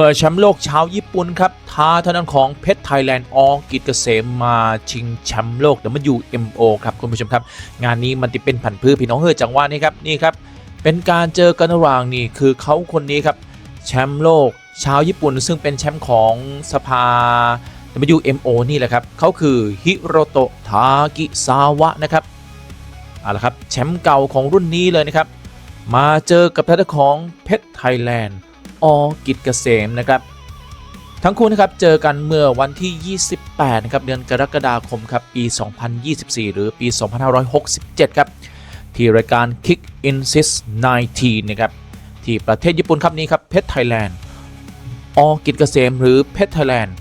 เปิดแชมป์โลกชาวญี่ปุ่นครับท้าทางด้านของเพชรไทยแลนด์ออกิจเกษมมาชิงแชมป์โลก WMO ครับคุณผู้ชมครับ งานนี้มันติเป็นผันพืชพี่น้องเฮ้ยจังหวะนี้ครับนี่ครับ เป็นการเจอกันระหว่างนี่คือเขาคนนี้ครับแชมป์โลกชาวญี่ปุ่น ซึ่งเป็นแชมป์ของสภา WMO นี่แหละครับเขาคือฮิโรโตะทากิซาวะนะครับเอาละครับแชมป์เก่าของรุ่นนี้เลยนะครับมาเจอกับทางด้านของเพชรไทยแลนด์ อกิจเกษมนะครับ ทั้งคู่นะครับเจอกันเมื่อวันที่ 28นะครับเดือนกรกฎาคมครับปี 2024 หรือปี 2567 ครับที่รายการ Kick Insist 19 นะครับที่ประเทศญี่ปุ่นครับนี้ครับเพชรไทยแลนด์อกิจเกษมหรือเพชรไทยแลนด์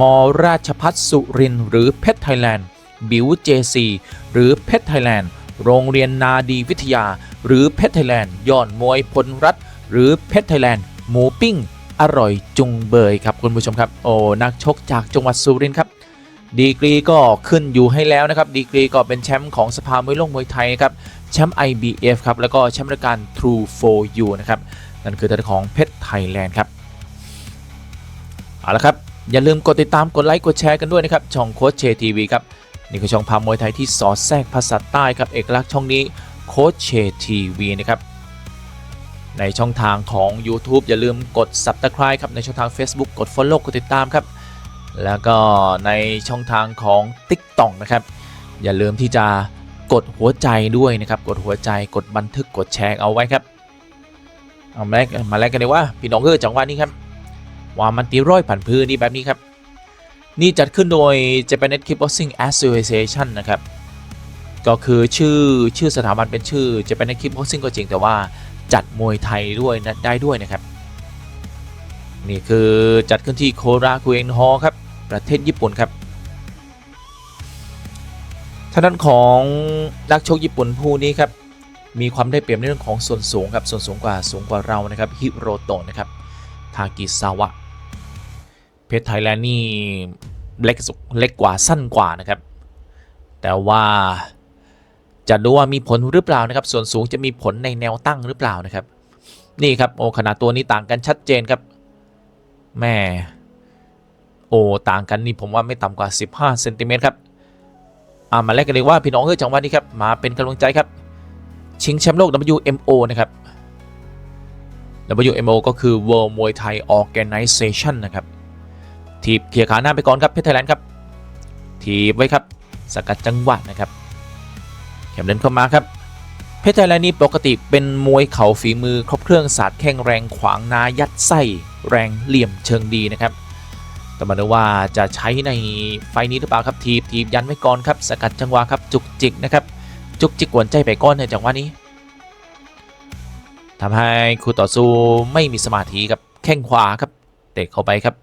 มราชพัฒสุรินหรือเพชรไทยแลนด์บิวเจซีหรือเพชรไทยแลนด์โรงเรียนนาดีวิทยา หรือเพชรไทยแลนด์ย่อนมวยพลรัฐ หรือเพชรไทยแลนด์ หมูปิ้งอร่อยจุงเบยครับคุณผู้ชมครับโอ้นักชกจากจังหวัดสุรินทร์ครับดีกรีก็ขึ้นอยู่ให้แล้วนะครับดีกรีก็เป็นแชมป์ของสภามวยโลกมวยไทยนะครับแชมป์ IBF ครับแล้วก็แชมป์รายการ True for You นะครับนั่นคือตัวของเพชรไทยแลนด์ครับเอาละครับอย่าลืมกดติดตามกดไลค์กดแชร์กันด้วยนะครับช่องโค้ชเชทีวีครับนี่คือช่องพามวยไทยที่สอดแทรกภาษาใต้ครับเอกลักษณ์ช่องนี้โค้ชเชทีวีนะครับ ในช่องทางของ YouTube อย่าลืมกด Subscribe ครับ ในช่องทาง Facebook กด Follow กดติดตามครับ แล้วก็ในช่องทางของ TikTok นะครับ อย่าลืมที่จะกดหัวใจด้วยนะครับ กดหัวใจกดบันทึกกดแชร์เอาไว้ครับเอามาแลกมาแลกกันเลยว่าพี่น้องเออจังหวะนี้ครับว่ามันตีร้อยผันพื้นนี่แบบนี้ครับ นี่จัดขึ้นโดย Japanese Kickboxing Association นะครับก็คือชื่อชื่อสถาบันเป็นชื่อ Japanese Kickboxing ก็จริงแต่ว่า จัดมวยไทยด้วยนะได้ด้วยนะครับ นี่คือจัดขึ้นที่โคราคุเอนฮอครับ ประเทศญี่ปุ่นครับทางด้านของนักชกญี่ปุ่นผู้นี้ครับมีความได้เปรียบในเรื่องของส่วนสูงครับส่วนสูงกว่าสูงกว่าเรานะครับฮิโรโตะนะครับทากิซาวะ เพชรไทยแลนด์นี่เล็กสุดเล็กกว่าสั้นกว่านะครับ แต่ว่า จะดูว่ามีผลหรือเปล่านะครับ ส่วนสูงจะมีผลในแนวตั้งหรือเปล่านะครับ นี่ครับโอขนาดตัวนี้ต่างกันชัดเจนครับแม่โอต่างกันนี่ผมว่าไม่ต่ำกว่า 15เซนติเมตรครับอามาแลกกันเลยว่าพี่น้องเฮ้ยจังหวะนี้ครับมาเป็นกำลังใจครับ ชิงแชมป์โลก WMO นะครับ WMO ก็คือ World Muay Thai Organization นะครับทีบเขี่ยขาหน้าไปก่อนครับเพชรไทยแลนด์ครับ ทีบไว้ครับ สกัดจังหวะนะครับ แขมเดินเข้ามาครับเพชรไทยแลนด์นี่ปกติเป็นมวยเข่าฝีมือครบเครื่องศาสตร์แข้งแรงขวางนายัดไส้แรงเหลี่ยมเชิงดีนะครับแต่มาดูว่าจะใช้ในไฟนี้หรือเปล่าครับทีบทีบยันไว้ก่อนครับสกัดจังหวะครับจุกจิกนะครับจุกจิกกวนใจไปก้อนในจังหวะนี้ทำให้คู่ต่อสู้ไม่มีสมาธิครับแข้งขวาครับเตะเข้าไปครับ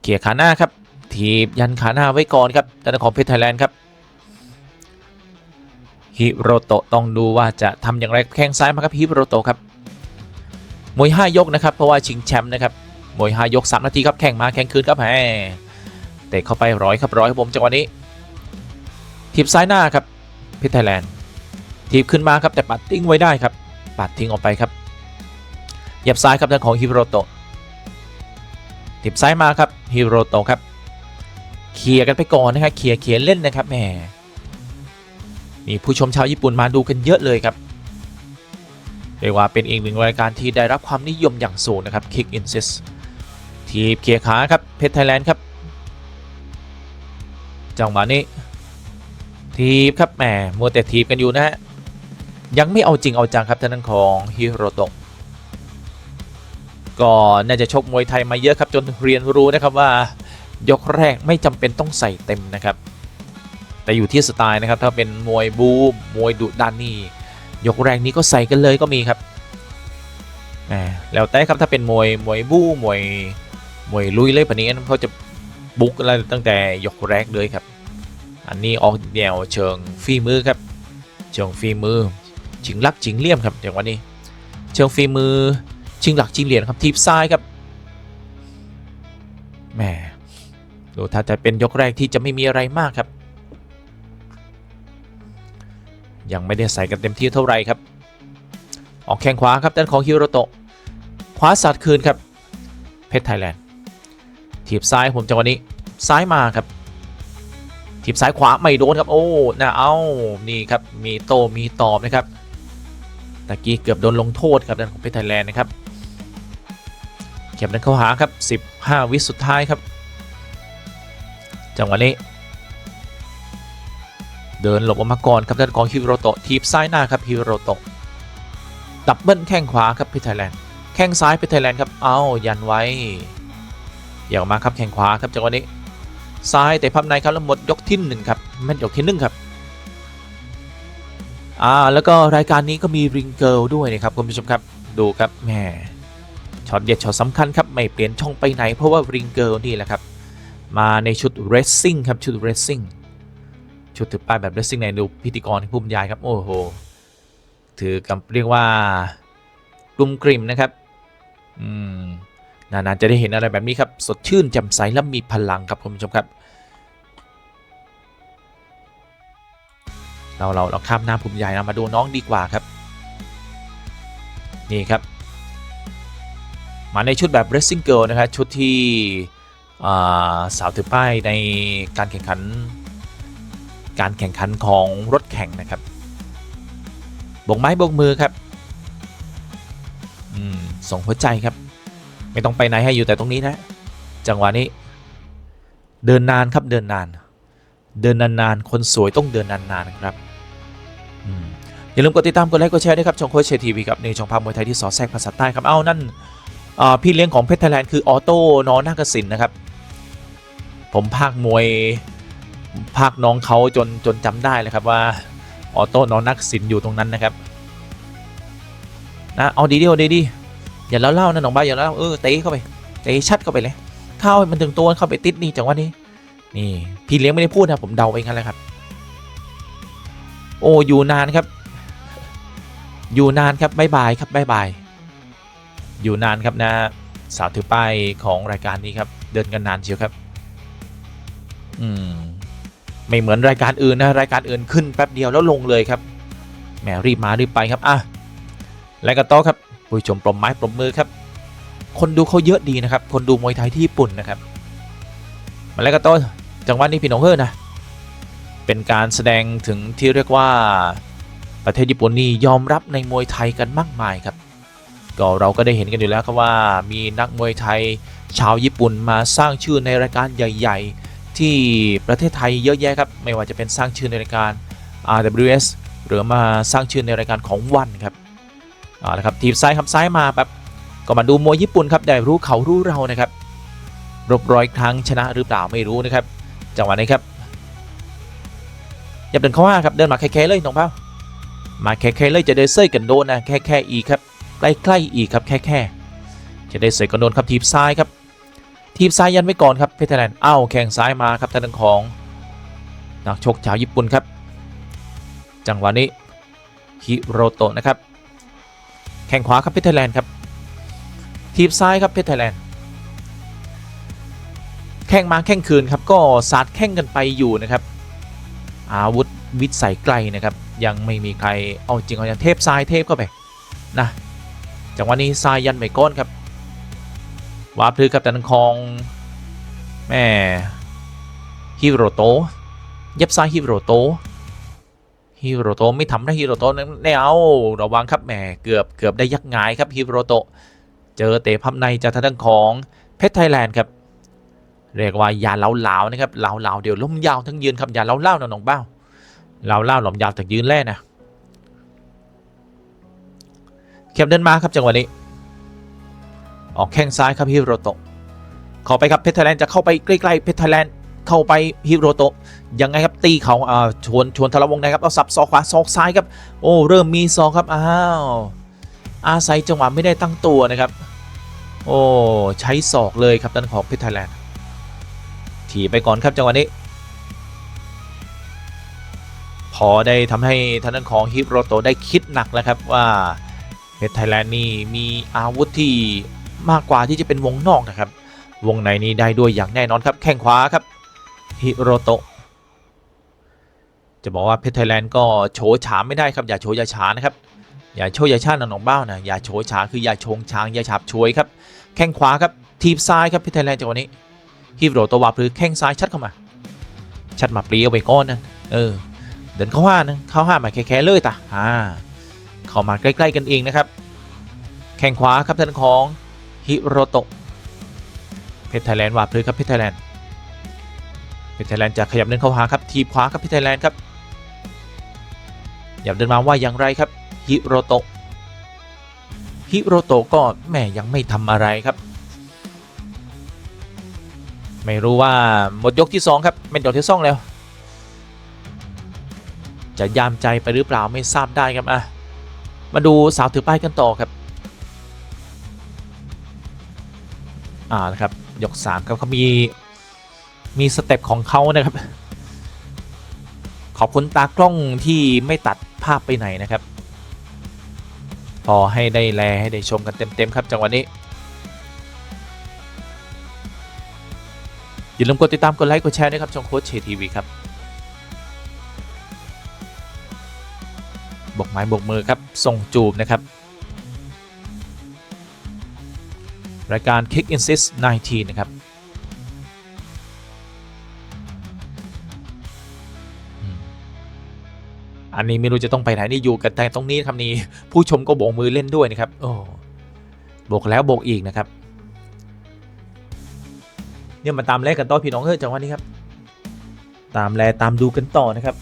เขี่ยขาหน้าครับทีบยันขาหน้าไว้ก่อนครับด้านของเพชรไทยแลนด์ครับ ฮิโรโตะต้องดูว่าจะทำอย่างไรแข้งซ้ายมาครับฮิโรโตะครับมวย5ยกนะครับเพราะว่าชิงแชมป์นะครับมวย5ยก 3 นาทีครับแข่งมาแข่งคืนครับแหมเตะเข้าไปร้อยครับร้อยครับผมจังหวะนี้ทีบซ้ายหน้าครับพชรไทยแลนด์ทีบขึ้นมาครับแต่ปัดทิ้งไว้ได้ครับปัดทิ้งออกไปครับเหยียบซ้ายครับทางของฮิโรโตะทีบซ้ายมาครับฮิโรโตะครับเคลียร์กันไปก่อนนะครับเคลียร์เคลียร์เล่นนะครับแหม มีผู้ชมชาวญี่ปุ่นมาดูกันเยอะเลยครับเรียกว่าเป็นอีกหนึ่งรายการที่ได้รับความนิยมอย่างสูงนะครับ Kick Insist ทีบเคียขาครับเพชรไทยแลนด์ครับ จังหวะนี้ ทีบครับแหมมัวแต่ทีบกันอยู่นะฮะยังไม่เอาจริงเอาจังครับท่านนั้นของฮิโรโตะก็น่าจะชกมวยไทยมาเยอะครับจนเรียนรู้นะครับว่ายกแรกไม่จำเป็นต้องใส่เต็มนะครับ แต่อยู่ที่สไตล์นะครับ ถ้าเป็นมวยบูมมวยดุดันนี่ยกแรกนี้ก็ใส่กันเลยก็มีครับแหมแล้วแต่ครับถ้าเป็นมวยมวยบูมวยมวยลุยเลยแบบนี้เขาจะบุกอะไรตั้งแต่ยกแรกเลยครับ อันนี้ออกแนวเชิงฝีมือครับเชิงฝีมือชิงลักชิงเลี่ยมครับอย่างวันนี้ เชิงฝีมือชิงหลักชิงเหลี่ยมครับทีบซ้ายครับแหมดูถ้าจะเป็นยกแรกที่จะไม่มีอะไรมากครับ ยังไม่ได้ใส่กันเต็มที่เท่าไหร่ครับ ออกแข้งขวาครับด้านของฮิโรโตะขวาสัดคืนครับ เพชรไทยแลนด์ถีบซ้ายผมจังหวะนี้ซ้ายมาครับถีบซ้ายขวาไม่โดนครับโอ้นะเอานี่ครับมีโตมีตอบนะครับตะกี้เกือบโดนลงโทษครับด้านของเพชรไทยแลนด์นะครับเก็บนั้นเข้าหาครับ 15 วิสุดท้ายครับ จังหวะนี้ เดินหลบออกมาก่อนครับด้านของฮิโรโตะทีบซ้ายหน้าครับฮิโรโตะดับเบิลแข้งขวาครับเพชรไทยแลนด์แข้งซ้ายเพชรไทยแลนด์ครับเอายันไว้อย่าออกมาครับแข้งขวาครับจังหวะนี้ซ้ายแต่พับในครับแล้วหมดยกที่หนึ่งครับแม่นยกที่หนึ่งครับอ่าแล้วก็รายการนี้ก็มีริงเกิลด้วยนะครับคุณผู้ชมครับดูครับแหมช็อตเด็ดช็อตสำคัญครับไม่เปลี่ยนช่องไปไหนเพราะว่าริงเกิลนี่แหละครับมาในชุดเรสซิ่งครับชุดเรสซิ่ง ชุดถือป้ายแบบเรสซิ่งในดูพิธีกรที่ผู้บรรยายครับ โอ้โห ถือกับเรียกว่ากลุ่มกริมนะครับ อืม นานๆจะได้เห็นอะไรแบบนี้ครับ สดชื่นแจ่มใสและมีพลังครับคุณผู้ชมครับ เราเราเราข้ามหน้าภูมิใหญ่เรามาดูน้องดีกว่าครับ นี่ครับ มาในชุดแบบ Racing Girl นะครับชุดที่สาวถือป้ายในการแข่งขัน การแข่งขันของรถแข่งนะครับบกไม้บกมือครับอืมส่งหัวใจครับ ไม่ต้องไปไหนให้อยู่แต่ตรงนี้นะ จังหวะนี้ เดินนานครับเดินนาน เดินนานๆคนสวยต้องเดินนานๆครับอืมอย่าลืมกดติดตามกดไลค์กดแชร์ด้วยครับช่องโค้ชเชทีวีครับในช่องภาพมวยไทยที่สอดแทรกภาษาใต้ครับเอานั่นพี่เลี้ยงของเพชรไทยแลนด์คือออโต้นอนาคสินนะครับ ผมภาคมวย ภาคน้องเขาจนจนจำได้เลยครับว่าออโต้นอนักสินอยู่ตรงนั้นนะครับนะเอาดีดีเอาดีดีอย่าเล่าเล่านะน้องบ้าอย่าเล่าเออเตะเข้าไปเตะชัดเข้าไปเลยเข้ามันถึงตัวเข้าไปติดนี่จังหวะนี้นี่พี่เลี้ยงไม่ได้พูดนะผมเดาไปงั้นแหละครับ โอ้อยู่นานครับ อยู่นานครับบายบายครับบายบายอยู่นานครับนะสาวถือป้ายของรายการนี้ครับ เดินกันนานเชียวครับ อืม ไม่เหมือนรายการอื่นนะรายการอื่นขึ้นแป๊บเดียวแล้วลงเลยครับแหมรีบมารีบไปครับอะและก็ต่อครับผู้ชมปรบไม้ปรบมือครับ คนดูเขาเยอะดีนะครับ คนดูมวยไทยที่ญี่ปุ่นนะครับมาแล้วก็ต้นจังหวะนี้พี่น้องเฮ้อนะเป็นการแสดงถึงที่เรียกว่าประเทศญี่ปุ่นนี่ยอมรับในมวยไทยกันมากมายครับ ก็เราก็ได้เห็นกันอยู่แล้วครับว่ามีนักมวยไทยชาวญี่ปุ่นมาสร้างชื่อในรายการใหญ่ ๆ ที่ประเทศไทยเยอะแยะครับ ไม่ว่าจะเป็นสร้างชื่อในรายการ RWS หรือมาสร้างชื่อในรายการของวันครับเอาละครับทีบซ้ายครับซ้ายมาแบบก็มาดูมวยญี่ปุ่นครับได้รู้เขารู้เรานะครับรบร้อยครั้งชนะหรือเปล่าไม่รู้นะครับจังหวะนี้ครับอย่าเดินเข้ามาครับเดินมาแค่ๆเลยน้องเป้ามาแค่ๆเลยจะได้เซยกันโดนนะแค่ๆอีกครับใกล้ๆอีกครับแค่ๆจะได้เซยกันโดนครับทีบซ้ายครับ ทีบซ้ายยันไว้ก่อนครับเพชรไทยแลนด์อ้าวแข้งซ้ายมาครับทางด้านของนักชกชาวญี่ปุ่นครับ จังหวะนี้ฮิโรโตะนะครับ แข่งขวาครับเพชรไทยแลนด์ครับ ทีบซ้ายครับเพชรไทยแลนด์แข่งมาแข่งคืนครับก็สาดแข่งกันไปอยู่นะครับ อาวุธวิสัยไกลนะครับ ยังไม่มีใครเอาจริงเอาอย่างเทพซ้ายเทพเข้าไปนะจังหวะนี้ซ้ายยันไม่ก้อนครับ วาพลือกับตันคองแม่ฮิโรโตเย็บซ้ายฮิโรโตฮิโรโตไม่ทำได้ฮิโรโตนั่นแนวระวังครับแหมเกือบเกือบได้ยักงายครับฮิโรโตเจอเตะพับในจากทางด้านของเพชรไทยแลนด์ครับเรียกว่ายาเล้าเหลาๆนะครับเหลาเหลาๆเดี๋ยวล้มยาวทั้งยืนครับยาเล้าเล่าๆนะน้องเบ้าเล้าเล่าหลอมยาวทั้งยืนแล่นะเข็มเดินมาครับจังหวะนี้ ออกแข้งซ้ายครับฮิโรโตะเข้าไปครับเพชรไทยแลนด์จะเข้าไปใกล้ๆเพชรไทยแลนด์เข้าไปฮิโรโตะยังไงครับตีเขาอ่าชวนชวนทะลวงในครับเอาสับศอกขวาศอกซ้ายครับโอ้เริ่มมีศอกครับอ้าวอาศัยจังหวะไม่ได้ตั้งตัวนะครับ โอ้ใช้ศอกเลยครับด้านของเพชรไทยแลนด์ถีบไปก่อนครับจังหวะนี้ พอได้ทำให้ทางด้านของฮิโรโตะได้คิดหนักแล้วครับว่าเพชรไทยแลนด์นี่มีอาวุธที่ มากกว่าที่จะเป็นวงนอกนะครับ วงในนี้ได้ด้วยอย่างแน่นอนครับ แข้งขวาครับฮิโรโตะจะบอกว่าเพชรไทยแลนด์ก็โฉฉาไม่ได้ครับ อย่าโฉอย่าฉานะครับ อย่าโชยอย่าชาตินะน้องเบ้านะอย่าโฉยฉาคืออย่าชงช้างอย่าฉาบฉวยครับแข้งขวาครับทีบซ้ายครับเพี่ไทยแลนด์จังหวะนี้ฮิโรโตะวาหรือแข้งซ้ายชัดเข้ามา ชัดมาเปรี้ยวไปก้อนนั่นเออเดินเข้าห้านะเข้าห้ามาแค่ๆเลยตาอ่าเข้ามาใกล้ ๆ กันเองนะครับ แข้งขวาครับท่านของ ฮิโรโตะเพชรไทยแลนด์วาดพื้นครับเพชรไทยแลนด์เพชรไทยแลนด์จะขยับเดินเข้าหาครับทีบขวาครับเพชรไทยแลนด์ครับอยากเดินมาว่าอย่างไรครับฮิโรโตะฮิโรโตะก็แม่ยังไม่ทำอะไรครับ ไม่รู้ว่าหมดยกที่สองครับเป็นยกที่สองแล้ว จะยามใจไปหรือเปล่าไม่ทราบได้ครับอะมาดูสาวถือป้ายกันต่อครับ อ่านะครับยก3ครับเขามีมีสเต็ปของเขานะครับ ขอบคุณตากล้องที่ไม่ตัดภาพไปไหนนะครับ พอให้ได้แลให้ได้ชมกันเต็มๆครับจังหวะนี้อย่าลืมกดติดตามกดไลค์กดแชร์ด้วยครับช่องโค้ชเชทีวีครับบกไม้บกมือครับส่งจูบนะครับ รายการ Kick Insist 19 นะครับอันนี้ไม่รู้จะต้องไปไหนนี่อยู่กันแต่ตรงนี้ครับนี่ผู้ชมก็โบกมือเล่นด้วยนะครับ โอ้โบกแล้วโบกอีกนะครับ เนี่ยมาตามแลกันต่อพี่น้องเฮ้ยจังหวะนี้ครับ ตามแลตามดูกันต่อนะครับ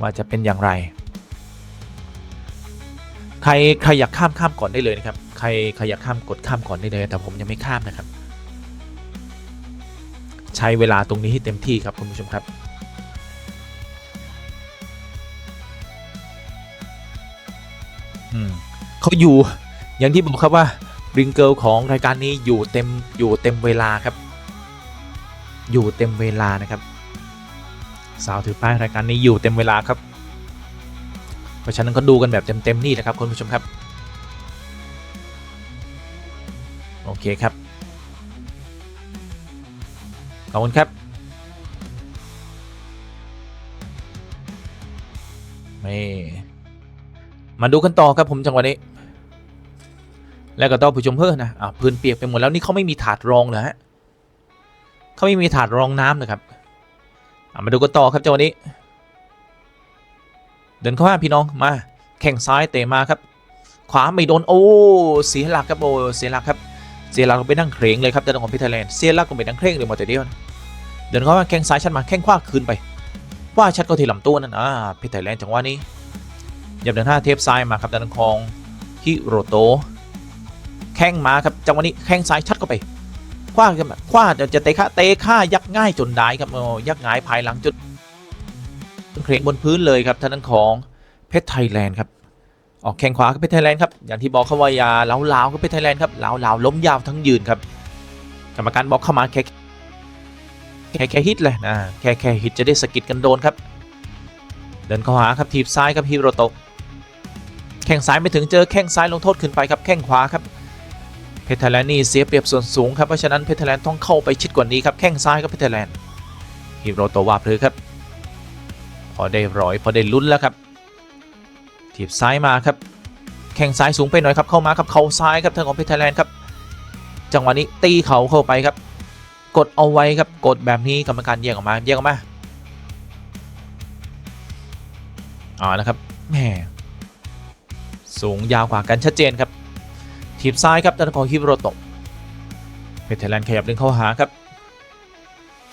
ว่าจะเป็นอย่างไร ใครใครอยากข้ามข้ามก่อนได้เลยนะครับ ใครใครอยากข้ามกดข้ามก่อนได้เลย แต่ผมยังไม่ข้ามนะครับ ใช้เวลาตรงนี้ให้เต็มที่ครับคุณผู้ชมครับเขาอยู่อย่างที่บอกครับว่าริงเกิลของรายการนี้อยู่เต็มอยู่เต็มเวลาครับ อยู่เต็มเวลานะครับ สาวถือป้ายรายการนี้อยู่เต็มเวลาครับ เพราะฉะนั้นก็ดูกันแบบเต็มๆนี่นะครับคุณผู้ชมครับ โอเคครับ ขอบคุณครับ นี่มาดูกันต่อครับผมจังหวะนี้ แล้วก็ต้องผู้ชมเพิ่มนะอ่าพื้นเปียกไปหมดแล้วนี่เขาไม่มีถาดรองเหรอฮะเขาไม่มีถาดรองน้ำนะครับอ่ามาดูกันต่อครับจังหวะนี้ เดินเข้ามาพี่น้องมา แข่งซ้ายเตะมาครับ ขวาไม่โดนโอ้เสียหลักครับโอ้เสียหลักครับ เสียหลักลงไปนั่งเคร่งเลยครับแต่ของพิทาแลนด์เสียหลักลงไปนั่งเคร่งเลยมดแต่เดียวนเดินเข้ามาแข่งซ้ายชัดมาแข่งขวาคืนไปว่าชัดก็ทีลำตัวนั่นอ่าพิทาแลนด์จังหวะนี้ยับเดินท่าเทปซ้ายมาครับด้านของฮิโรโตแข้งมาครับจังหวะนี้แข้งซ้ายชัดเข้าไปคว้ากันแบบคว้าจะจะเตะขาเตะขายักง่ายจนได้ครับโอ้ยักง่ายภายหลังจุดเคร่งบนพื้นเลยครับท่านั้นของเพชรไทยแลนด์ครับ ออกแข้งขวาครับเพชรไทยแลนด์ครับอย่างที่บอกเขาว่ายาเล้าลาวๆครับเพชรไทยแลนด์ครับเล้าลาวๆล้มยาวทั้งยืนครับกรรมการบอกเข้ามาแค่แค่แค่ฮิตเลยนะแค่แค่ฮิตจะได้สะกิดกันโดนครับ เดินเข้าหาครับทีบซ้ายครับฮิโรโตะแข้งซ้ายไม่ถึงเจอแข้งซ้ายลงโทษขึ้นไปครับแข้งขวาครับเพชรไทแลนด์นี่เสียเปรียบส่วนสูงครับเพราะฉะนั้นเพชรไทแลนด์ต้องเข้าไปชิดกว่านี้ครับแข้งซ้ายครับเพชรไทแลนด์ฮิโรโตวาพลือครับ พอได้ร้อยพอได้ลุ้นแล้วครับ ถีบซ้ายมาครับ แข้งซ้ายสูงไปหน่อยครับเข้ามาครับเข่าซ้ายครับทางของเพชรไทยแลนด์ครับ จังหวะนี้ตีเข่าเข้าไปครับ กดเอาไว้ครับกดแบบนี้กรรมการแยกออกมาแยกออกมาเอ๋อนะครับแหมสูงยาวกว่ากันชัดเจนครับทีบซ้ายครับด้านของฮิโรโตะเพชรไทยแลนด์ขยับดึงเข้าหาครับ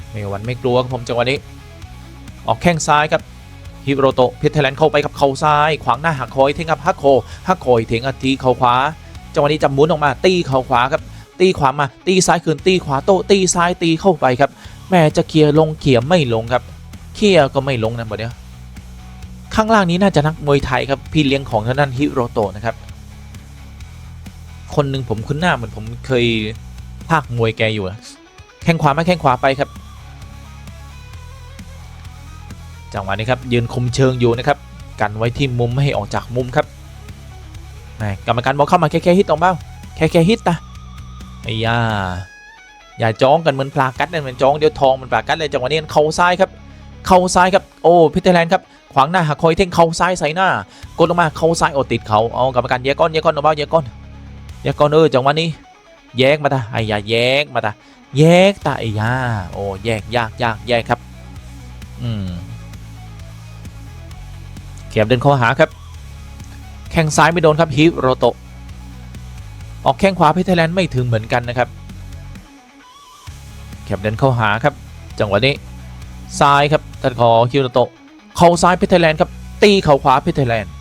ไม่วันไม่กลัวครับผมจังหวะนี้ ออกแข้งซ้ายครับ ฮิโรโตะเพชรไทยแลนด์เข้าไปกับเข่าซ้าย ขวางหน้าหักคอยเทงกับฮักโคฮักโคยเทงอัทีเข่าขวาจังหวะนี้จะหมุนออกมาตีเข่าขวาครับตีขวามาตีซ้ายคืนตีขวาโตตีซ้ายตีเข้าไปครับแม่จะเคลียร์ลงเขี่ยไม่ลงครับเคลียร์ก็ไม่ลงนะบอเนี้ยข้างล่างนี้น่าจะนักมวยไทยครับพี่เลี้ยงของท่างด้นฮิโรโตะนะครับ คนหนึ่งผมคุ้นหน้าเหมือนผมเคยภาคมวยแกอยู่แข้งขวามาแข้งขวาไปครับ จังหวะนี้ครับยืนคุมเชิงอยู่นะครับกันไว้ที่มุมไม่ให้ออกจากมุมครับกรรมการบอกเข้ามาแค่แค่ฮิตตรงเบ้าแค่แค่ฮิตนะไอ้ย่าอย่าจ้องกันเหมือนปลากัดเนี่ยเหมือนจ้องเดียวทองเหมันปลากัดเลยจังหวะนี้เข่าซ้ายครับเข่าซ้ายครับโอ้เพชรไทยแลนด์ครับขวางหน้าหักคอยเท่งเข่าซ้ายใส่หน้ากดลงมาเข่าซ้ายอ้ติดเขาเอากรรมการแยกก้อนแยกก้อนน้องเบ้าแยกก้อนแยกก้อนเออจังหวะนี้ แยกมาตาไอ้ยาแยกมาตาแยกตาไอ้ยาโอ้แยกยากยากแยกครับ อืม ขียบเดินเข้าหาครับ แข้งซ้ายไม่โดนครับฮิโรโตะออกแข้งขวาเพชรไทยแลนด์ไม่ถึงเหมือนกันนะครับเขียบเดินเข้าหาครับ จังหวะนี้ซ้ายครับท่านขอฮิโรโตะเข่าซ้ายเพชรไทยแลนด์ครับตีเข่าขวาเพชรไทยแลนด์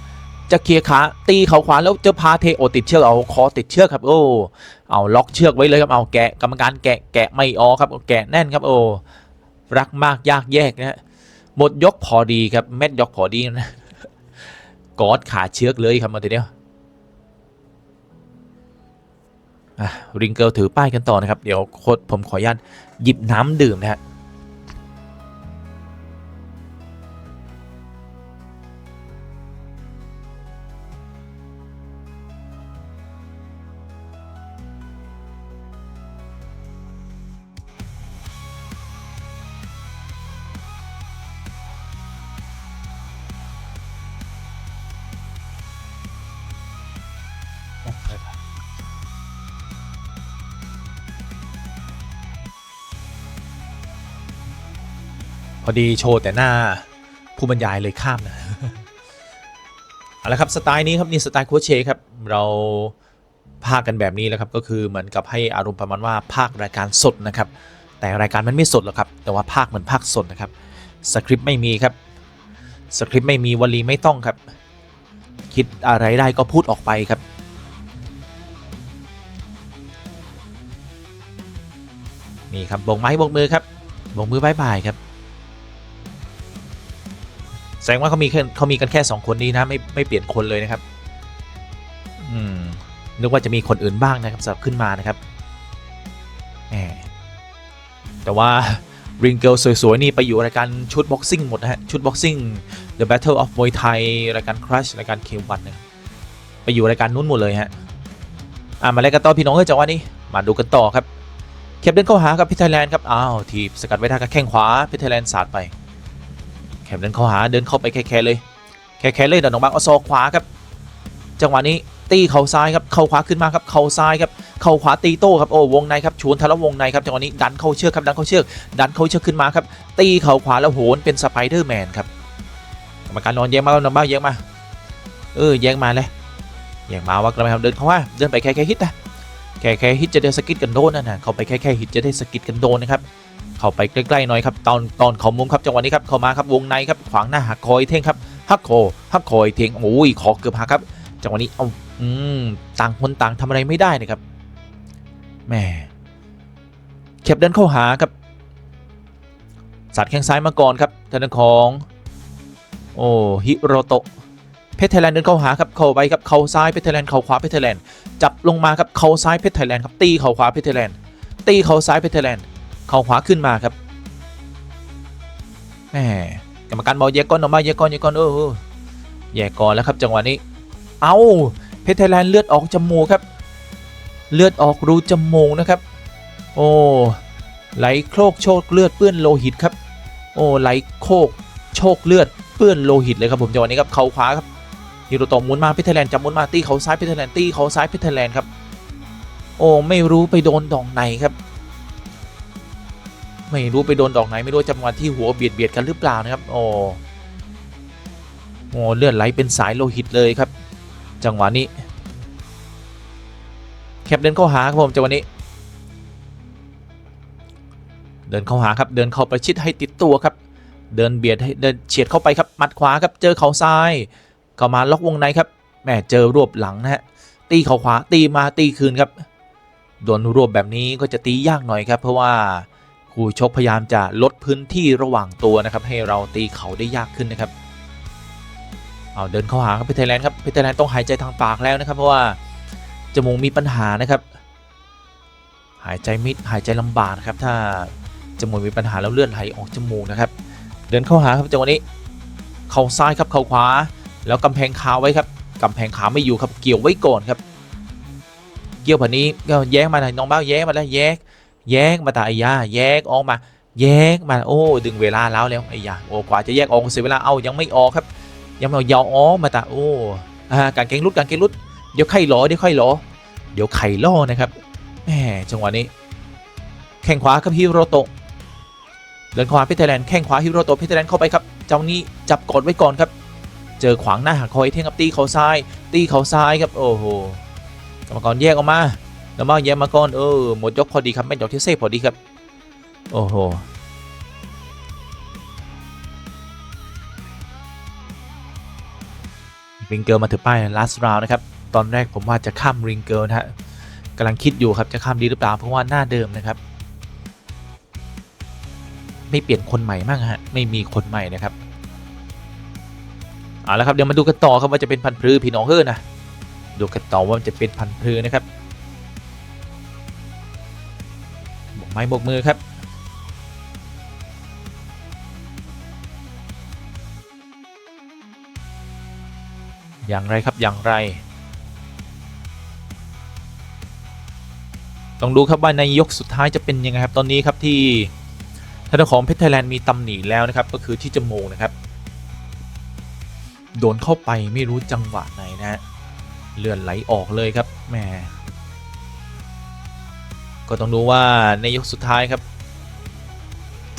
จะเคลียร์ขาตีเข่าขวาแล้วจะพาเทโอติดเชือกเอาคอติดเชือกครับโอ้เอาล็อกเชือกไว้เลยครับเอาแกะกรรมการแกะแกะไม่ออกครับแกะแน่นครับโอ้รักมากยากแยกนะหมดยกพอดีครับแม่นยกพอดีนะ กอดขาเชือกเลยครับมาทีเดียวริงเกิลถือป้ายกันต่อนะครับ เดี๋ยวโคดผมขออนุญาตหยิบน้ำดื่มนะฮะ พอดีโชว์แต่หน้าผู้บรรยายเลยข้ามนะเอาละครับสไตล์นี้ครับนี่สไตล์โคชเชครับเราพากกันแบบนี้แล้วครับก็คือเหมือนกับให้อารมณ์ประมาณว่าภาครายการสดนะครับ แต่รายการมันไม่สดหรอกครับ แต่ว่าภาคเหมือนภาคสดนะครับสคริปต์ไม่มีครับสคริปต์ไม่มีวลีไม่ต้องครับ คิดอะไรได้ก็พูดออกไปครับนี่ครับโบกไม้โบกมือครับโบกมือบายบายครับ แสดงว่าเขามีแค่เขามีกันแค่ 2 คนนี้นะไม่ไม่เปลี่ยนคนเลยนะครับ อืมนึกว่าจะมีคนอื่นบ้างนะครับสำหรับขึ้นมานะครับแหมแต่ว่าริงเกิลสวยๆนี่ไปอยู่รายการชุดบ็อกซิ่งหมดนะฮะชุดบ็อกซิ่ง The Battle of Muay Thai รายการ Crush รายการ K1 นะครับไปอยู่รายการนู้นหมดเลยฮะอะมาเล่นกันต่อพี่น้องเอ้ยจังหวะนี้มาดูกันต่อครับเคปเดินเข้าหากับพิทไทยแลนด์ครับอ้าวทีบสกัดไว้ท่ากับแข้งขวาพิทไทยแลนด์สาดไป แคมเดินเข้าหาเดินเข้าไปแค่ๆเลยแค่ๆเลยเดินออกมาเอาศอกขวาครับ จังหวะนี้ตีเข่าซ้ายครับเข่าขวาขึ้นมาครับเข่าซ้ายครับเข่าขวาตีโต้ครับโอ้วงในครับชวนทะลุวงในครับจังหวะนี้ดันเข้าเชือกครับดันเข้าเชือกดันเข้าเชือกขึ้นมาครับตีเข่าขวาแล้วโหนเป็นสไปเดอร์แมนครับกรรมการนอนแยงมานอนบ้าแยงมาเออแยงมาเลยแยงมาว่ากระไรมการเดินเข้าว่าเดินไปแค่แค่ฮิตนะแค่แค่ฮิตจะได้สกิดกันโดนนะนะเข้าไปแค่แค่ฮิตจะได้สกิดกันโดนนะครับ เข้าไปใกล้ๆหน่อยครับตอนตอนเขามุมครับจังหวะนี้ครับเข้ามาครับวงในครับขวางหน้าหักคอยเท่งครับหักคอหักคอยเท่งโอ้ยขอเกือบหักครับ จังหวะนี้เอาอืมต่างคนต่างทำอะไรไม่ได้นะครับแม่เข็บเดินเข้าหาครับสัดแข้งซ้ายมาก่อนครับทางด้านของโอ้ฮิโรโตะเพชรไทยแลนด์เดินเข้าหาครับเข้าไปครับเข่าซ้ายเพชรไทยแลนด์เข่าขวาเพชรไทยแลนด์จับลงมาครับเข่าซ้ายเพชรไทยแลนด์ครับตีเข่าขวาเพชรไทยแลนด์ตีเข่าซ้ายเพชรไทยแลนด์ เข่าขวาขึ้นมาครับแหมกรรมการบอกแยกก้อนออกมาแยกก้อนแยกก้อนเออแยกก้อนแล้วครับจังหวะนี้ เอาเพชรไทยแลนด์เลือดออกจมูกครับ เลือดออกรูจมูกนะครับ โอ้ไหลโคลกโชกเลือดเปื้อนโลหิตครับ โอ้ไหลโคกโชกเลือดเปื้อนโลหิตเลยครับผมจังหวะนี้ครับเข่าขวาครับฮิโรโตะหมุนมาเพชรไทยแลนด์จับมุนมาตีเขาซ้ายเพชรไทยแลนด์ตีเขาซ้ายเพชรไทยแลนด์ครับ โอ้ไม่รู้ไปโดนดองไหนครับ ไม่รู้ไปโดนดอกไหนไม่รู้จังหวะที่หัวเบียดเบียดกันหรือเปล่านะครับ โอ้โหเลือดไหลเป็นสายโลหิตเลยครับ จังหวะนี้ แคปเดินเข้าหาครับผมจังหวะนี้ เดินเข้าหาครับเดินเข้าประชิดให้ติดตัวครับ เดินเบียดให้เดินเฉียดเข้าไปครับมัดขวาครับเจอเข่าซ้ายเข้ามาล็อกวงในครับแหมเจอรวบหลังนะฮะตีเข่าขวาตีมาตีคืนครับโดนรวบแบบนี้ก็จะตียากหน่อยครับ เพราะว่า คู่ชกพยายามจะลดพื้นที่ระหว่างตัวนะครับ ให้เราตีเขาได้ยากขึ้นนะครับเอาเดินเข้าหาครับพี่ไทยแลนด์ครับพี่ไทยแลนด์ต้องหายใจทางปากแล้วนะครับเพราะว่าจมูกมีปัญหานะครับ หายใจมิดหายใจลำบากครับถ้าจมูกมีปัญหาแล้วเลือดไหลออกจมูกนะครับ เดินเข้าหาครับจังหวะนี้ เข่าซ้ายครับเข่าขวา แล้วกำแพงขาไว้ครับกำแพงขาไม่อยู่ครับเกี่ยวไว้ก่อนครับ เกี่ยวแบบนี้ก็แย้งมาหน่อยน้องเบ้าแย้งมาแล้วแย้ง แยกมาตาไอ้ยาแยกออกมา แยกมาโอ้ดึงเวลาแล้วแล้วไอ้ยาโอ้กว่าจะแยกออกเสียเวลาเอายังไม่ออกครับ ยังไม่เอายาวออกมาตาโอ้อ่าการเก่งรุดการเก่งรุดเดี๋ยวไข่หลอเดี๋ยวไข่หลอเดี๋ยวไข่ล่อนะครับแหมจังหวะนี้แข้งขวาครับฮิโรโตะเดินขวาพิเทแลนแข้งขวาฮิโรโตะพิเทแลนเข้าไปครับเจ้านี้จับกดไว้ก่อนครับ เจอขวางหน้าหักคอยเท่งกับตีเขาซ้าย ตีเขาซ้ายครับโอ้โหกรรมกรแยกออกมา แล้วมาแยกมาก่อนเออหมดยกพอดีครับเป็นยกที่เซฟพอดีครับโอ้โหริงเกิลมาถือป้าย last round นะครับ ตอนแรกผมว่าจะข้ามริงเกิลนะฮะกำลังคิดอยู่ครับจะข้ามดีหรือเปล่าเพราะว่าหน้าเดิมนะครับ ไม่เปลี่ยนคนใหม่มากฮะไม่มีคนใหม่นะครับเอาละครับเดี๋ยวมาดูกันต่อครับว่าจะเป็นพันธุ์พือพี่น้องเฮ้อนะดูกันต่อว่ามันจะเป็นพันธุ์พือนะครับ ไม้บกมือครับอย่างไรครับอย่างไร ต้องดูครับว่าในยกสุดท้ายจะเป็นยังไงครับตอนนี้ครับที่ทางด้านของเพชรไทยแลนด์มีตำหนิแล้วนะครับก็คือที่จมูกนะครับ โดนเข้าไปไม่รู้จังหวะไหนนะฮะเลือดไหลออกเลยครับแหม ก็ต้องดูว่าในยกสุดท้ายครับ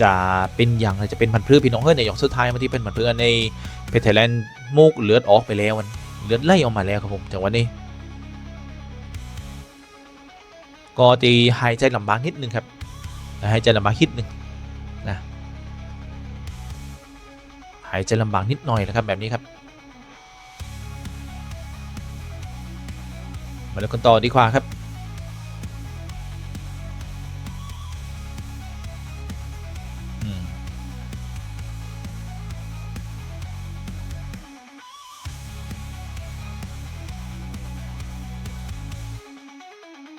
จะเป็นอย่างไรจะเป็นพันธุ์พืชพี่น้องเฮ้ยในยกสุดท้ายมาที่เป็นพันธุ์พืชในเพชรไทแลนด์มูกเลือดออกไปแล้วมันเลือดไหลออกมาแล้วครับผมจังหวะนี้ก็ตีหายใจลำบากนิดนึงครับหายใจลำบากนิดนึงนะหายใจลำบากนิดหน่อยนะครับแบบนี้ครับมาดูกันต่อดีกว่าครับ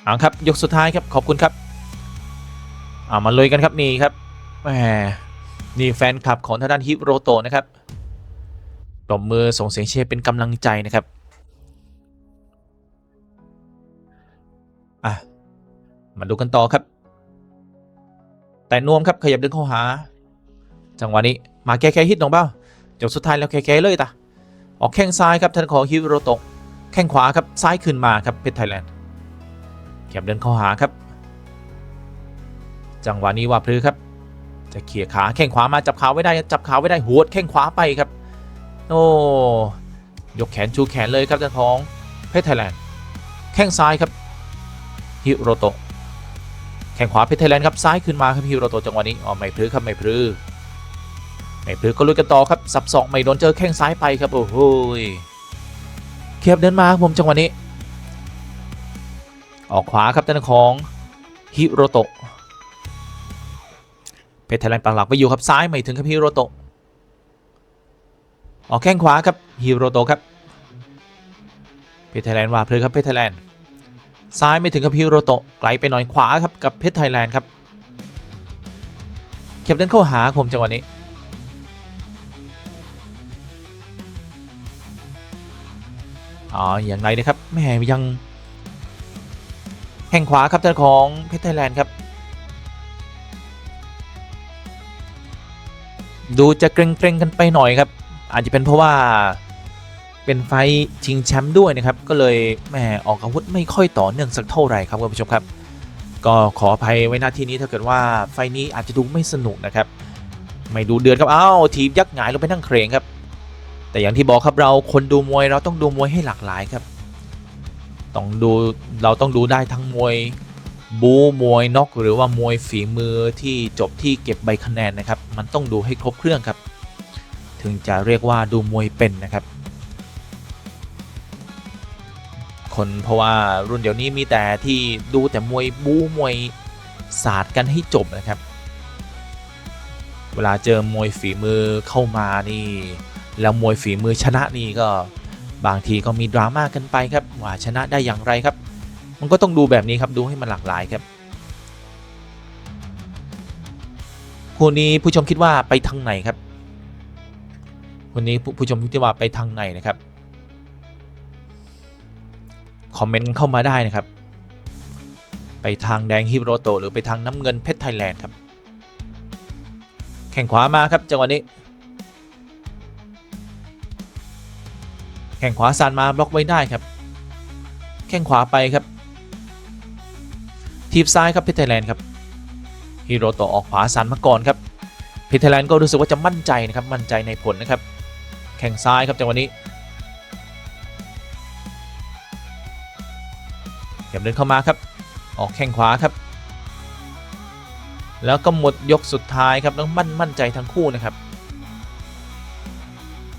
เอาครับยกสุดท้ายครับขอบคุณครับเอามาเลยกันครับนี่ครับแหมนี่แฟนคลับของทางด้านฮิโรโตะนะครับปรบมือส่งเสียงเชียร์เป็นกำลังใจนะครับอะมาดูกันต่อครับ แต่นวมครับขยับเดินเข้าหา จังหวะนี้มาแก้แก้ฮิตน้องเบ้ายกสุดท้ายแล้วแก้แก้เลยตาออกแข้งซ้ายครับท่างของฮิโรโตะแข้งขวาครับซ้ายขึ้นมาครับเพชรไทยแลนด์ เข็บเดินเข้าหาครับ จังหวะนี้ว่าพลือครับ จะเขี่ยขาแข้งขวามาจับขาไว้ได้จับขาไว้ได้หัวดแข้งขวาไปครับ โอ้ยกแขนชูแขนเลยครับเจ้าของเพชรไทยแลนด์แข้งซ้ายครับฮิโรโตะแข้งขวาเพชรไทยแลนด์ครับซ้ายขึ้นมาครับฮิโรโตะจังหวะนี้อ๋อไม่พลือครับไม่พลือไม่พลือก็ลุยกันต่อครับสับสองไม่โดนเจอแข้งซ้ายไปครับโอ้โหเข็บเดินมาครับผมจังหวะนี้ ออกขวาครับด้านของฮิโรโตะเพชรไทยแลนด์ปักหลักไว้อยู่ครับซ้ายไม่ถึงครับฮิโรโตะออกแข้งขวาครับฮิโรโตะครับเพชรไทยแลนด์ว่าเพลยครับเพชรไทยแลนด์ซ้ายไม่ถึงกับฮิโรโตะไกลไปหน่อยขวาครับกับเพชรไทยแลนด์ครับเข็บเดินเข้าหาผมจังหวะนี้อ๋ออย่างไรนะครับแหมยัง แข้งขวาครับท่าของเพชรไทยแลนด์ครับ ดูจะเกรงๆกันไปหน่อยครับ อาจจะเป็นเพราะว่าเป็นไฟชิงแชมป์ด้วยนะครับ ก็เลยแหมออกอาวุธไม่ค่อยต่อเนื่องสักเท่าไหร่ครับคุณผู้ชมครับ ก็ขออภัยไว้หน้าที่นี้ถ้าเกิดว่าไฟนี้อาจจะดูไม่สนุกนะครับ ไม่ดูเดือดครับอ้าวทีมยักษ์หงายลงไปนั่งเครงครับ แต่อย่างที่บอกครับเราคนดูมวยเราต้องดูมวยให้หลากหลายครับ ต้องดูเราต้องดูได้ทั้งมวยบูมวยน็อกหรือว่ามวยฝีมือที่จบที่เก็บใบคะแนนนะครับ มันต้องดูให้ครบเครื่องครับ ถึงจะเรียกว่าดูมวยเป็นนะครับ คนเพราะว่ารุ่นเดี๋ยวนี้มีแต่ที่ดูแต่มวยบูมวยศาสตร์กันให้จบนะครับ เวลาเจอมวยฝีมือเข้ามานี่ แล้วมวยฝีมือชนะนี่ก็ บางทีก็มีดราม่ากันไปครับว่าชนะได้อย่างไรครับ มันก็ต้องดูแบบนี้ครับดูให้มันหลากหลายครับคู่นี้ผู้ชมคิดว่าไปทางไหนครับคู่นี้ผู้ชมคิดว่าไปทางไหนนะครับคอมเมนต์เข้ามาได้นะครับ ไปทางแดงฮิโรโตหรือไปทางน้ำเงินเพชรไทยแลนด์ครับ แข่งขวามาครับจังหวะนี้ ข่งขวาซันมาบล็อกไว้ได้ครับ แข่งขวาไปครับ ทีบซ้ายครับเพชรไทยแลนด์ครับฮีโร่ต่อออกขวาซันมาก่อนครับเพชรไทยแลนด์ก็รู้สึกว่าจะมั่นใจนะครับ มั่นใจในผลนะครับ แข่งซ้ายครับจังหวะนี้เก็บเดินเข้ามาครับ ออกแข้งขวาครับ แล้วก็หมดยกสุดท้ายครับต้องมั่นมั่นใจทั้งคู่นะครับ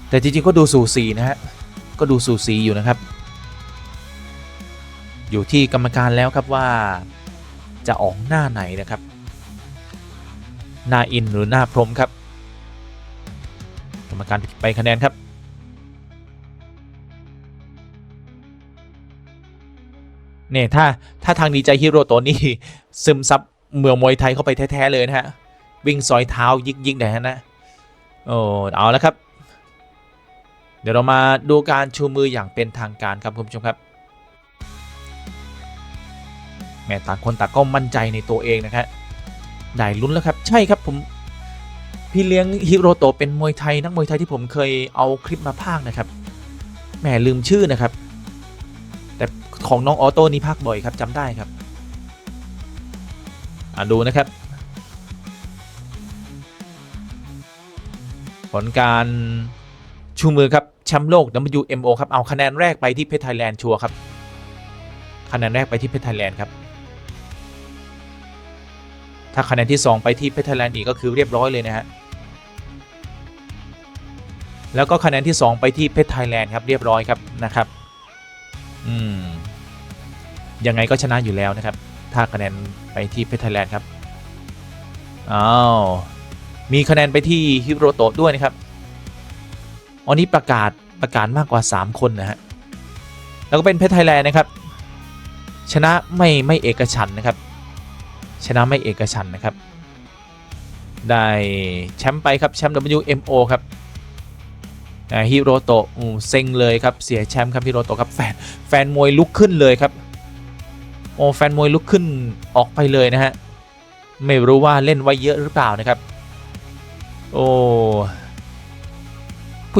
แต่จริงๆก็ดูสูสีนะฮะ ก็ดูสูสีอยู่นะครับ อยู่ที่กรรมการแล้วครับว่าจะออกหน้าไหนนะครับ หน้าอินหรือหน้าพรมครับ กรรมการไปคะแนนครับเนี่ยถ้าถ้าทางดีใจฮิโร่ตัวนี้ซึมซับเมืองมวยไทยเข้าไปแท้ ๆ เลยนะฮะ วิ่งซอยเท้ายิกๆหนะฮะนะ โอ้เอาแล้วครับ ดี๋ยวเรามาดูการชูมืออย่างเป็นทางการครับคุณผู้ชมครับ แม้ต่างคนต่างก็มั่นใจในตัวเองนะครับได้ลุ้นแล้วครับ ใช่ครับผมพี่เลี้ยงฮิโรโตเป็นมวยไทยนักมวยไทยที่ผมเคยเอาคลิปมาพากนะครับแหมลืมชื่อนะครับ แต่ของน้องออโต้นี่พากบ่อยครับจำได้ครับอะดูนะครับ ผลการชูมือครับ แชมป์โลก WMO ครับ เอาคะแนนแรกไปที่เพชรไทยแลนด์ชัวร์ครับ คะแนนแรกไปที่เพชรไทยแลนด์ครับ ถ้าคะแนนที่ 2 ไปที่เพชรไทยแลนด์อีกก็คือเรียบร้อยเลยนะฮะ แล้วก็คะแนนที่ 2 ไปที่เพชรไทยแลนด์ครับเรียบร้อยครับนะครับ อืม ยังไงก็ชนะอยู่แล้วนะครับ ถ้าคะแนนไปที่เพชรไทยแลนด์ครับ อ้าว มีคะแนนไปที่ฮิโรโตะด้วยนะครับ อันนี้ประกาศประกาศมากกว่า 3 คนนะฮะ แล้วก็เป็นเพชรไทยแลนด์นะครับ ชนะไม่ไม่เอกฉันนะครับ ชนะไม่เอกฉันนะครับ ได้แชมป์ไปครับแชมป์ WMO ครับฮิโรโตะเซ็งเลยครับเสียแชมป์ครับฮิโรโตะครับแฟนแฟนมวยลุกขึ้นเลยครับโอ้แฟนมวยลุกขึ้นออกไปเลยนะฮะ ไม่รู้ว่าเล่นไว้เยอะหรือเปล่านะครับ โอ้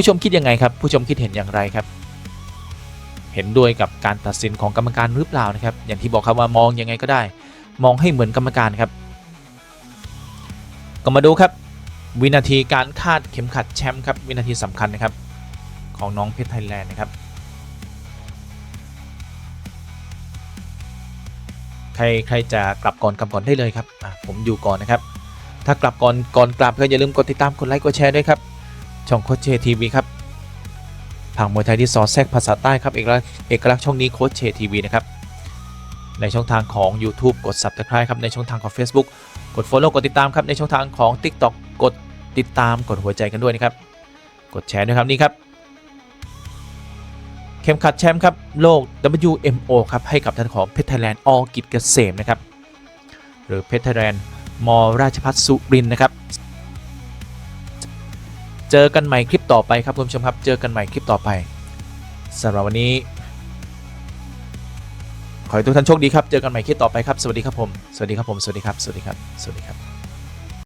ผู้ชมคิดยังไงครับ ผู้ชมคิดเห็นอย่างไรครับ เห็นด้วยกับการตัดสินของกรรมการหรือเปล่านะครับ อย่างที่บอกครับว่ามองยังไงก็ได้ มองให้เหมือนกรรมการครับ ก็มาดูครับ วินาทีการคาดเข็มขัดแชมป์ครับ วินาทีสำคัญนะครับ ของน้องเพชรไทยแลนด์นะครับ ใครใครจะกลับก่อนกลับก่อนได้เลยครับผมอยู่ก่อนนะครับ ถ้ากลับก่อนก่อนกลับก็อย่าลืมกดติดตามกดไลค์กดแชร์ด้วยครับ ช่องโคชเชทีวีครับผังมวยไทยที่สอดแทรกภาษาใต้ครับเอกลักษณ์เอกลักษณ์ช่องนี้โคชเชทีวีนะครับในช่องทางของ YouTube กด Subscribe ครับในช่องทางของ Facebook กด Follow กดติดตามครับในช่องทางของ TikTok กดติดตามกดหัวใจกันด้วยนะครับกดแชร์ด้วยครับนี่ครับเข็มขัดแชมป์ครับโลก WMO ครับให้กับท่านของเพชรไทยแลนด์อกิจเกษมนะครับหรือเพชรไทยแลนด์มราชพัฒสุรินนะครับ เจอกันใหม่คลิปต่อไปครับคุณผู้ชมครับ เจอกันใหม่คลิปต่อไปสำหรับวันนี้ ขอให้ทุกท่านโชคดีครับ เจอกันใหม่คลิปต่อไปครับ สวัสดีครับผม สวัสดีครับผม สวัสดีครับ สวัสดีครับ สวัสดีครับ